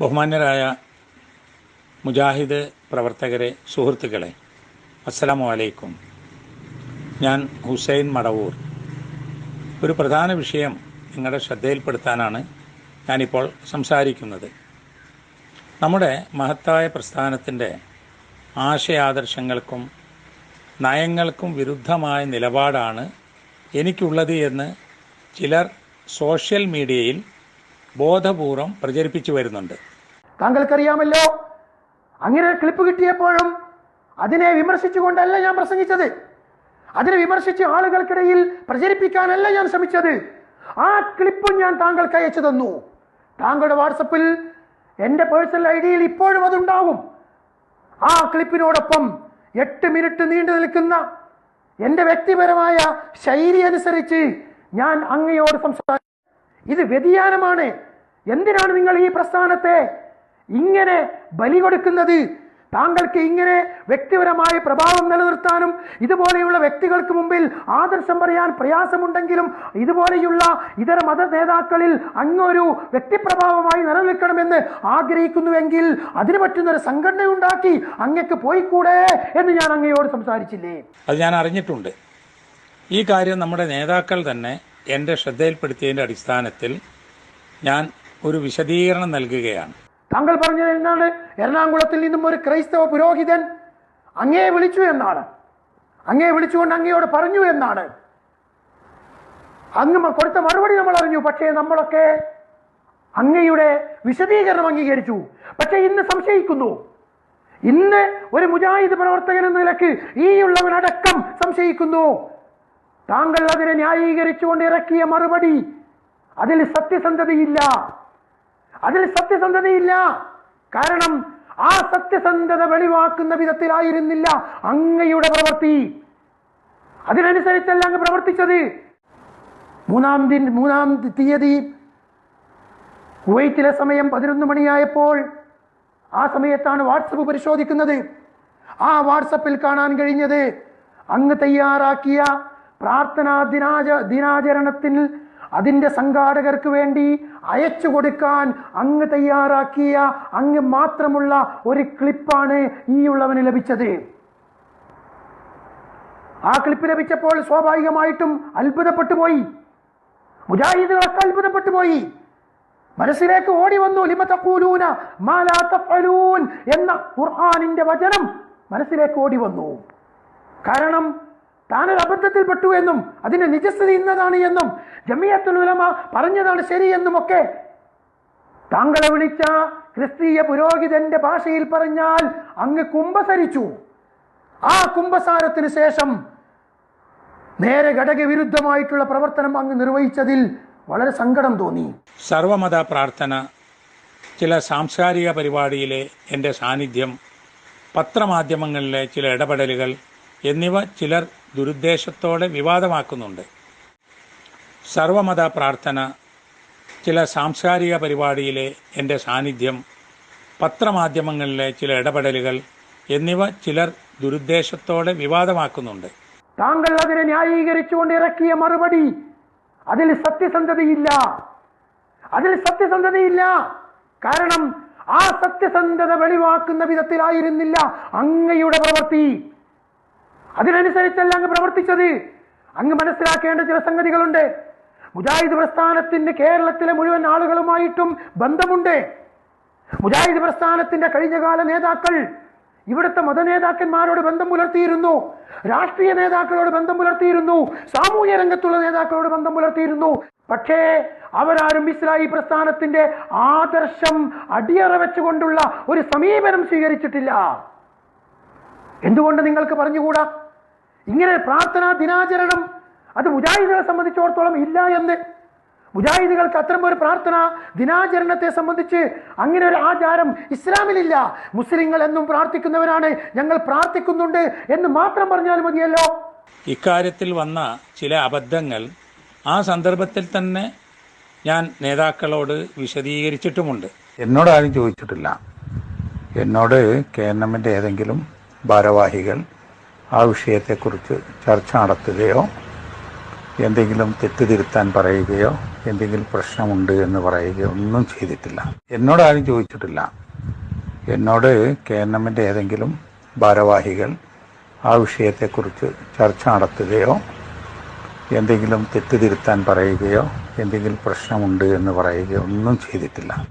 ബഹുമാന്യരായ മുജാഹിദ് പ്രവർത്തകരെ സുഹൃത്തുക്കളെ അസ്സലാമു അലൈക്കും. ഞാൻ ഹുസൈൻ മടവൂർ. ഒരു പ്രധാന വിഷയം നിങ്ങളുടെ ശ്രദ്ധയിൽപ്പെടുത്താനാണ് ഞാനിപ്പോൾ സംസാരിക്കുന്നത്. നമ്മുടെ മഹത്തായ പ്രസ്ഥാനത്തിന്റെ ആശയാദർശങ്ങൾക്കും നയങ്ങൾക്കും വിരുദ്ധമായ നിലപാടാണ് എനിക്കുള്ളത് എന്ന് ചിലർ സോഷ്യൽ മീഡിയയിൽ ബോധപൂർവം പ്രചരിപ്പിച്ചു വരുന്നുണ്ട്. താങ്കൾക്കറിയാമല്ലോ അങ്ങനെ ക്ലിപ്പ് കിട്ടിയപ്പോഴും അതിനെ വിമർശിച്ചുകൊണ്ടല്ല ഞാൻ പ്രസംഗിച്ചത്. അതിനെ വിമർശിച്ച് ആളുകൾക്കിടയിൽ പ്രചരിപ്പിക്കാനല്ല ഞാൻ ശ്രമിച്ചത്. ആ ക്ലിപ്പ് ഞാൻ താങ്കൾക്ക് അയച്ചു തന്നു. താങ്കളുടെ വാട്സപ്പിൽ എന്റെ പേഴ്സണൽ ഐ ഡിയിൽ ഇപ്പോഴും അതുണ്ടാവും ആ ക്ലിപ്പിനോടൊപ്പം എട്ട് മിനിറ്റ് നീണ്ടു നിൽക്കുന്ന എന്റെ വ്യക്തിപരമായ ശൈലി അനുസരിച്ച് ഞാൻ അങ്ങയോട് സംസാരിച്ചു ഇത് വ്യതിയാനമാണ്. എന്തിനാണ് നിങ്ങൾ ഈ പ്രസ്ഥാനത്തെ ഇങ്ങനെ ബലി കൊടുക്കുന്നത്? താങ്കൾക്ക് ഇങ്ങനെ വ്യക്തിപരമായ പ്രഭാവം നിലനിർത്താനും ഇതുപോലെയുള്ള വ്യക്തികൾക്ക് മുമ്പിൽ ആദർശം പറയാൻ പ്രയാസമുണ്ടെങ്കിലും ഇതുപോലെയുള്ള ഇതര മത നേതാക്കളിൽ അങ്ങൊരു വ്യക്തിപ്രഭാവമായി നിലനിൽക്കണമെന്ന് ആഗ്രഹിക്കുന്നുവെങ്കിൽ അതിന് പറ്റുന്നൊരു സംഘടന ഉണ്ടാക്കി അങ്ങക്ക് പോയിക്കൂടെ എന്ന് ഞാൻ അങ്ങയോട് സംസാരിച്ചില്ലേ? അത് ഞാൻ അറിഞ്ഞിട്ടുണ്ട്. ഈ കാര്യം നമ്മുടെ നേതാക്കൾ തന്നെ എന്റെ ശ്രദ്ധയിൽപ്പെടുത്തിയതിന്റെ അടിസ്ഥാനത്തിൽ ഞാൻ ഒരു വിശദീകരണം നൽകുകയാണ്. താങ്കൾ പറഞ്ഞത് എന്താണ്? എറണാകുളത്തിൽ നിന്നും ഒരു ക്രൈസ്തവ പുരോഹിതൻ അങ്ങേ വിളിച്ചു എന്നാണ്. അങ്ങേ വിളിച്ചുകൊണ്ട് അങ്ങയോട് പറഞ്ഞു എന്നാണ്. അങ്ങ് കൊടുത്ത മറുപടി നമ്മൾ അറിഞ്ഞു. പക്ഷേ നമ്മളൊക്കെ അങ്ങയുടെ വിശദീകരണം അംഗീകരിച്ചു. പക്ഷേ ഇന്ന് സംശയിക്കുന്നു. ഇന്ന് ഒരു മുജാഹിദ് പ്രവർത്തകൻ എന്ന നിലയ്ക്ക് ഈ ഉള്ളവനടക്കം സംശയിക്കുന്നു. താങ്കൾ അതിനെ ന്യായീകരിച്ചുകൊണ്ട് ഇറക്കിയ മറുപടി അതിൽ സത്യസന്ധതയില്ല. അതിൽ സത്യസന്ധതയില്ല. കാരണം ആ സത്യസന്ധത വെളിവാക്കുന്ന വിധത്തിലായിരുന്നില്ല അങ്ങയുടെ പ്രവൃത്തി. അതിനനുസരിച്ചല്ല അങ്ങ് പ്രവർത്തിച്ചത്. മൂന്നാം ദിൻ മൂന്നാം തീയതി കുവൈറ്റിലെ സമയം പതിനൊന്ന് മണിയായപ്പോൾ ആ സമയത്താണ് വാട്സപ്പ് പരിശോധിക്കുന്നത്. ആ വാട്സപ്പിൽ കാണാൻ കഴിഞ്ഞത് അങ്ങ് തയ്യാറാക്കിയ പ്രാർത്ഥനാ ദിനാച ദിനാചരണത്തിൽ അതിന്റെ സംഘാടകർക്ക് വേണ്ടി അയച്ചു കൊടുക്കാൻ അങ്ങ് തയ്യാറാക്കിയ അങ്ങ് മാത്രമുള്ള ഒരു ക്ലിപ്പാണ് ഈ ഉള്ളവന് ലഭിച്ചത്. ആ ക്ലിപ്പ് ലഭിച്ചപ്പോൾ സ്വാഭാവികമായിട്ടും അത്ഭുതപ്പെട്ടു പോയി. മുജാഹിദുകളൊക്കെ അത്ഭുതപ്പെട്ടു പോയി. മനസ്സിലേക്ക് ഓടി വന്നു. ലിമ തഖൂലൂന മാ ലാ തഫ്അലൂൻ എന്ന ഖുർആനിന്റെ വചനം മനസ്സിലേക്ക് ഓടി വന്നു. കാരണം താനൊരു അബദ്ധത്തിൽ പെട്ടു എന്നും അതിന്റെ നിജസ്ഥിതി ഇന്നതാണ് എന്നും ജമിയത്തുൽ ഉലമ പറഞ്ഞതാണ് ശരി എന്നുമൊക്കെ താങ്കളെ വിളിച്ച ക്രിസ്തീയ പുരോഹിതന്റെ ഭാഷയിൽ പറഞ്ഞാൽ അങ്ങ് കുംഭസരിച്ചു. ആ കുംഭസാരത്തിന് ശേഷം നേരെ ഘടകവിരുദ്ധമായിട്ടുള്ള പ്രവർത്തനം അങ്ങ് നിർവഹിച്ചതിൽ വളരെ സങ്കടം തോന്നി. സർവമത പ്രാർത്ഥന ചില സാംസ്കാരിക പരിപാടിയിലെ എന്റെ സാന്നിധ്യം പത്രമാധ്യമങ്ങളിലെ ചില ഇടപെടലുകൾ എന്നിവ ചിലർ ദുരുദ്ദേശത്തോടെ വിവാദമാക്കുന്നുണ്ട്. സർവമത പ്രാർത്ഥന ചില സാംസ്കാരിക പരിപാടിയിലെ എന്റെ സാന്നിധ്യം പത്രമാധ്യമങ്ങളിലെ ചില ഇടപെടലുകൾ എന്നിവ ചിലർ ദുരുദ്ദേശത്തോടെ വിവാദമാക്കുന്നുണ്ട്. താങ്കൾ അതിനെ ന്യായീകരിച്ചുകൊണ്ട് ഇറക്കിയ മറുപടി അതിൽ സത്യസന്ധതയില്ല. അതിൽ സത്യസന്ധതയില്ല. കാരണം ആ സത്യസന്ധത വെളിവാക്കുന്ന വിധത്തിലായിരുന്നില്ല അങ്ങയുടെ പ്രവൃത്തി. അതിനനുസരിച്ചല്ല അങ്ങ് പ്രവർത്തിച്ചത്. അങ്ങ് മനസ്സിലാക്കേണ്ട ചില സംഗതികളുണ്ട്. മുജാഹിദ് പ്രസ്ഥാനത്തിന് കേരളത്തിലെ മുഴുവൻ ആളുകളുമായിട്ടും ബന്ധമുണ്ട്. മുജാഹിദ് പ്രസ്ഥാനത്തിന്റെ കഴിഞ്ഞകാല നേതാക്കൾ ഇവിടുത്തെ മതനേതാക്കന്മാരോട് ബന്ധം പുലർത്തിയിരുന്നു രാഷ്ട്രീയ നേതാക്കളോട് ബന്ധം പുലർത്തിയിരുന്നു സാമൂഹ്യ രംഗത്തുള്ള നേതാക്കളോട് ബന്ധം പുലർത്തിയിരുന്നു പക്ഷേ അവരാരും ഇസ്ലായി പ്രസ്ഥാനത്തിന്റെ ആദർശം അടിയറ വെച്ചുകൊണ്ടുള്ള ഒരു സമീപനം സ്വീകരിച്ചിട്ടില്ല. എന്തുകൊണ്ട് നിങ്ങൾക്ക് പറഞ്ഞുകൂടാ? ഇങ്ങനെ പ്രാർത്ഥനാ ദിനാചരണം. അത് മുജാഹിദികളെ സംബന്ധിച്ചിടത്തോളം ഇല്ല എന്ന്. മുജാഹിദികൾക്ക് അത്തരം ഒരു പ്രാർത്ഥന ദിനാചരണത്തെ സംബന്ധിച്ച് അങ്ങനെ ഒരു ആചാരം ഇസ്ലാമിലില്ല. മുസ്ലിങ്ങൾ എന്നും പ്രാർത്ഥിക്കുന്നവരാണ് ഞങ്ങൾ പ്രാർത്ഥിക്കുന്നുണ്ട് എന്ന് മാത്രം പറഞ്ഞാൽ മതിയല്ലോ. ഇക്കാര്യത്തിൽ വന്ന ചില അബദ്ധങ്ങൾ ആ സന്ദർഭത്തിൽ തന്നെ ഞാൻ നേതാക്കളോട് വിശദീകരിച്ചിട്ടുമുണ്ട്. എന്നോട് ആരും ചോദിച്ചിട്ടില്ല. എന്നോട് കേരളമിന്റെ ഏതെങ്കിലും ഭാരവാഹികൾ ആ വിഷയത്തെക്കുറിച്ച് ചർച്ച നടത്തുകയോ എന്തെങ്കിലും തെറ്റ് തിരുത്താൻ പറയുകയോ എന്തെങ്കിലും പ്രശ്നമുണ്ട് എന്ന് പറയുകയോ ഒന്നും ചെയ്തിട്ടില്ല. എന്നോട് ആരും ചോദിച്ചിട്ടില്ല. എന്നോട് കെ എൻ എമ്മിന്റെ ഏതെങ്കിലും ഭാരവാഹികൾ ആ വിഷയത്തെക്കുറിച്ച് ചർച്ച നടത്തുകയോ എന്തെങ്കിലും തെറ്റ് തിരുത്താൻ പറയുകയോ എന്തെങ്കിലും പ്രശ്നമുണ്ട് എന്ന് പറയുകയോ ഒന്നും ചെയ്തിട്ടില്ല.